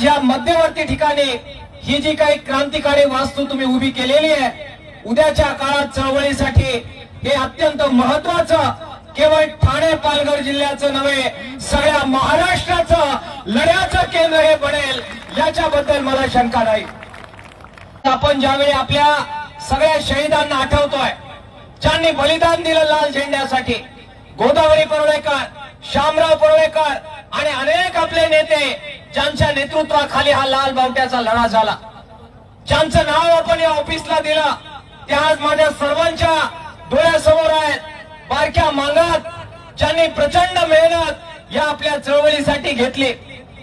ज्या मध्यवर्ती ठिकाणी ही जी काही क्रांतिकारी वास्तू तुम्ही उभी केलेली आहे उद्याच्या काळात चळवळीसाठी हे अत्यंत महत्वाचं केवळ ठाणे पालघर जिल्ह्याचं नव्हे सगळ्या महाराष्ट्राचं लढ्याचं केंद्र हे बनेल याच्याबद्दल मला शंका नाही. आपण ज्यावेळी आपल्या सगळ्या शहीदांना आठवतोय ज्यांनी बलिदान दिलं लाल झेंड्यासाठी गोदावरी परोळेकर शामराव परोळेकर आणि अनेक आपले नेते ज्यांच्या नेतृत्वाखाली हा लाल बावट्याचा लढा झाला. ज्यांचं नाव आपण या ऑफिसला दिलं ते आज माझ्या सर्वांच्या डोळ्यासमोर आहेत. बारक्या मागात ज्यांनी प्रचंड मेहनत या आपल्या चळवळीसाठी घेतली.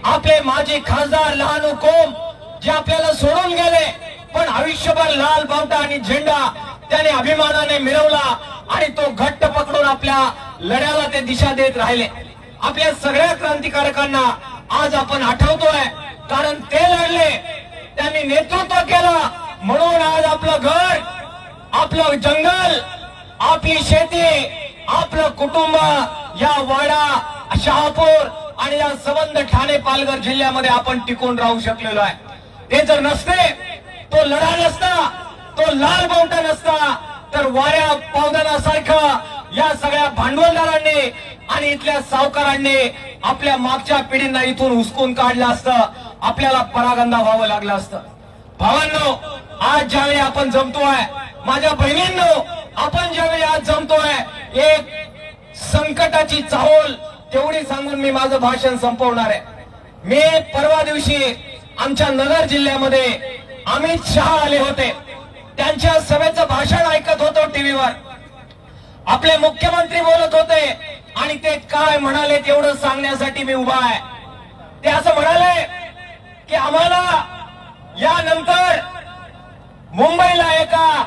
आपले माजी खासदार लहानू कोम जे आपल्याला सोडून गेले पण आयुष्यभर लाल बावटा आणि झेंडा त्याने अभिमानाने मिळवला आणि तो घट्ट पकडून आपल्या लढ्याला ते दिशा देत राहिले. आपल्या सगळ्या क्रांतिकारकांना आज आपण आठवतोय कारण ते लढले त्यांनी नेतृत्व केलं म्हणून आज आपलं घर आपलं जंगल आपली शेती आपलं कुटुंब या वाडा शहापूर आणि या सबंध ठाणे पालघर जिल्ह्यामध्ये आपण टिकून राहू शकलेलो आहे. ते जर नसते तो लढा नसता तो लाल बावटा नसता तर वाऱ्या पावदानासारखं या सगळ्या भांडवलदारांनी आणि इथल्या सावकारांनी आपल्या मागच्या पिढींना इथून हुसकून काढलं असतं. आपल्याला परागंदा व्हावं लागलं असतं. भावांनो आज ज्यावेळी आपण जमतोय माझ्या बहिणींनो आपण ज्यावेळी आज जमतोय एक संकटाची चाहोल तेवढी सांगून मी माझं भाषण संपवणार आहे. मी परवा दिवशी आमच्या नगर जिल्ह्यामध्ये अमित शहा आले होते. त्यांच्या सभेचं भाषण ऐकत होतो टीव्हीवर. आपले मुख्यमंत्री बोलत होते आणि ते काय म्हणाले तेवढं सांगण्यासाठी मी उभा आहे. ते असं म्हणाले की आम्हाला यानंतर मुंबईला एका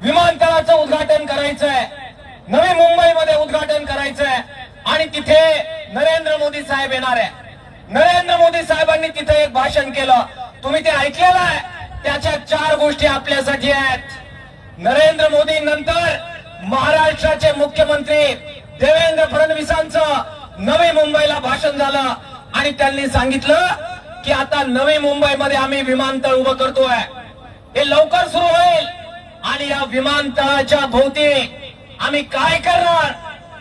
विमानतळाचं उद्घाटन करायचंय. नवी मुंबईमध्ये उद्घाटन करायचंय. आणि तिथे नरेंद्र मोदी साहेब येणार आहे. नरेंद्र मोदी साहेबांनी तिथे एक भाषण केलं. तुम्ही ते ऐकलेलं आहे? त्याच्या चार गोष्टी आपल्यासाठी आहेत. नरेंद्र मोदी नंतर महाराष्ट्राचे मुख्यमंत्री देवेंद्र फडणवीसांचं नवी मुंबईला भाषण झालं आणि त्यांनी सांगितलं की आता नवी मुंबईमध्ये आम्ही विमानतळ उभं करतोय. हे लवकर सुरू होईल आणि या विमानतळाच्या भोवती आम्ही काय करणार?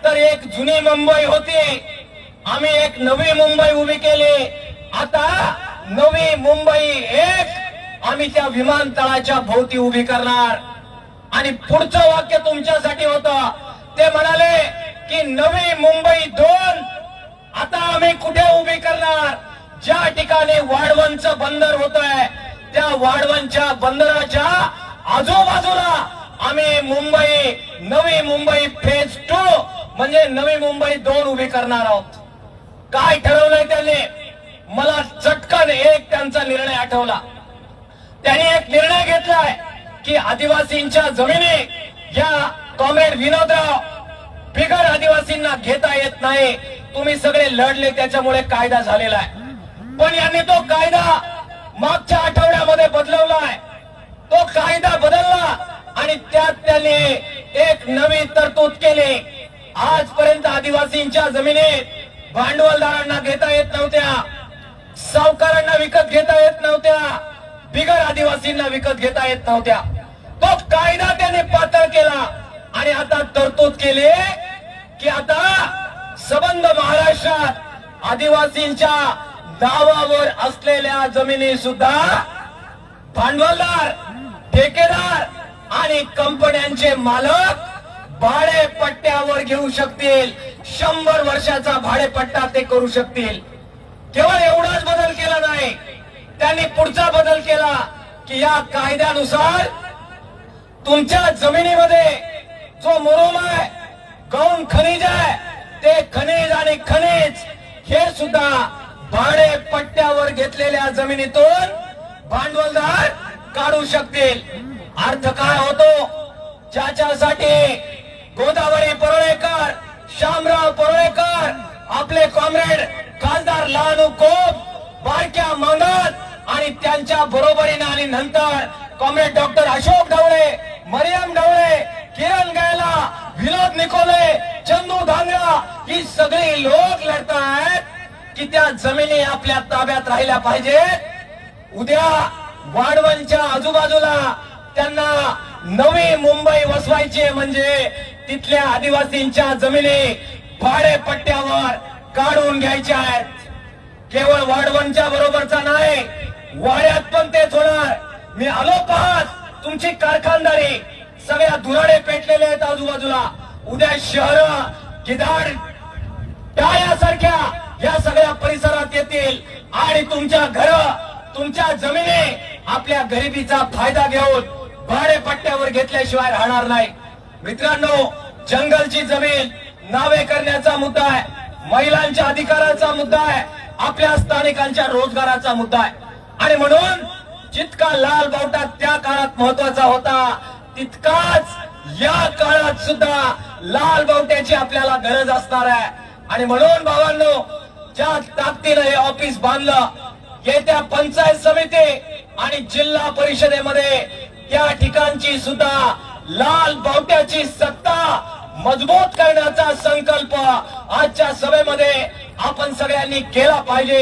तर एक जुनी मुंबई होती. आम्ही एक नवी मुंबई उभी केली. आता नवी मुंबई एक आम्ही त्या विमानतळाच्या भोवती उभी करणार. आणि पुढचं वाक्य तुमच्यासाठी होतं. ते म्हणाले की नवी मुंबई दोन. आता आम्ही कुठे उभी करणार? ज्या ठिकाणी वाढवणचं बंदर होत आहे त्या वाढवणच्या बंदराच्या आजूबाजूला आम्ही मुंबई नवी मुंबई फेज टू म्हणजे नवी मुंबई दोन उभी करणार आहोत. काय ठरवलंय त्यांनी? मला चटकन एक त्यांचा निर्णय आठवला. त्यांनी एक निर्णय घेतलाय की आदिवासींच्या जमिनी या कॉम्रेड विनोदराव अधिकार आदिवासींना घेता येत नाही. तुम्ही सगळे लढले त्याच्यामुळे कायदा झालेला आहे. पण यांनी तो कायदा मागच्या आठवड्यामध्ये बदलवलाय तो कायदा बदलला आणि त्यात त्यांनी एक नवी तरतूद केली. आजपर्यंत आदिवासींच्या जमिनीत भांडवलदारांना घेता येत नव्हत्या सावकारांना विकत घेता येत नव्हत्या बिगर आदिवासींना विकत घेता येत नव्हत्या. तो कायदा त्याने पातळ केला आणि आता तरतूद केली की आता सबंध महाराष्ट्रात आदिवासींच्या दावावर असलेल्या जमिनी सुद्धा भांडवलदार ठेकेदार आणि कंपन्यांचे मालक भाडेपट्ट्यावर घेऊ शकतील. शंभर वर्षाचा भाडेपट्टा ते करू शकतील. केवळ एवढाच बदल केला नाही त्यांनी पुढचा बदल केला की या कायद्यानुसार तुमच्या जमिनीमध्ये जो मुरुम आहे कौन खनिज आहे ते खनिज आणि खनिज हे सुद्धा भाडे पट्ट्यावर घेतलेल्या जमिनीतून भांडवलदार काढू शकतील. अर्थ काय होतो? ज्याच्यासाठी गोदावरी परोळेकर श्यामराव परोळेकर आपले कॉम्रेड खासदार लहानू कोप बारक्या मंगत आणि त्यांच्या बरोबरीने आणि नंतर कॉम्रेड डॉक्टर अशोक ढवळे मरियम ढवळे किरण गायला विनोद निकोले चंदू धांगरा ही सगळी लोक लढतायत की त्या जमिनी आपल्या ताब्यात राहिल्या पाहिजेत. उद्या वाढवणच्या आजूबाजूला त्यांना नवी मुंबई वसवायची म्हणजे तिथल्या आदिवासींच्या जमिनी भाडेपट्ट्यावर काढून घ्यायच्या आहेत. केवळ वाढवणच्या बरोबरचा नाही वाड्यात पण तेच होणार. मी आलो पाहत तुमची कारखानदारी. सगळ्या धुराडे पेटलेले आहेत आजूबाजूला. उद्या शहर गिधाड टाळ्यासारख्या या सगळ्या परिसरात येतील. आणि तुमच्या घर तुमच्या जमिनी आपल्या गरिबीचा फायदा घेऊन भाडे पट्ट्यावर घेतल्याशिवाय राहणार नाही. मित्रांनो जंगलची जमीन नावे करण्याचा मुद्दा आहे. महिलांच्या अधिकाराचा मुद्दा आहे. आपल्या स्थानिकांच्या रोजगाराचा मुद्दा आहे. आणि म्हणून जितका लाल बावटा त्या काळात महत्त्वाचा होता तितकाच या काळात सुद्धा लाल बावट्याची आपल्याला गरज असणार आहे. आणि म्हणून भावांनो ज्या ताकदीनं हे ऑफिस बांधलं येत्या पंचायत समिती आणि जिल्हा परिषदेमध्ये त्या ठिकाणची सुद्धा लाल बावट्याची सत्ता मजबूत करण्याचा संकल्प आजच्या सभेमध्ये आपण सगळ्यांनी केला पाहिजे.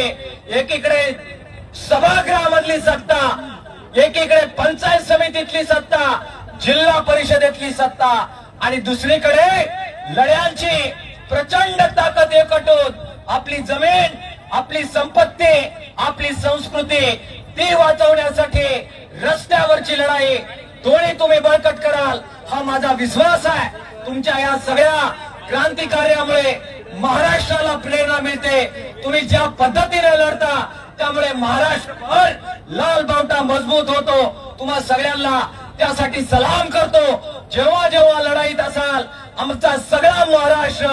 एकीकडे सभागृहामधली सत्ता एकीकडे पंचायत समितीतली सत्ता जिल्हा परिषदेतली सत्ता आणि दुसरीकडे लढ्यांची प्रचंड ताकद एकटून आपली जमीन आपली संपत्ती आपली संस्कृती ती वाचवण्यासाठी रस्त्यावरची लढाई दोन्ही तुम्ही बळकट कराल हा माझा विश्वास आहे. तुमच्या या सगळ्या क्रांती कार्यामुळे महाराष्ट्राला प्रेरणा मिळते. तुम्ही ज्या पद्धतीने लढता त्यामुळे महाराष्ट्र लाल बावटा मजबूत होतो. तुम्हा सगळ्यांना त्यासाठी सलाम करतो. जेव्हा जेव्हा लढाईत असाल आमचा सगळा महाराष्ट्र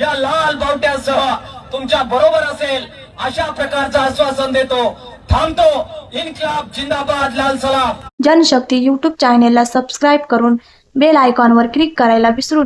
या लाल बावट्यासह तुमच्या बरोबर असेल अशा प्रकारचं आश्वासन देतो. थांबतो. इन्क्लाब जिंदाबाद लाल सलाम. जनशक्ती युट्यूब चॅनेलला सबस्क्राईब करून बेल आयकॉनवर क्लिक करायला विसरू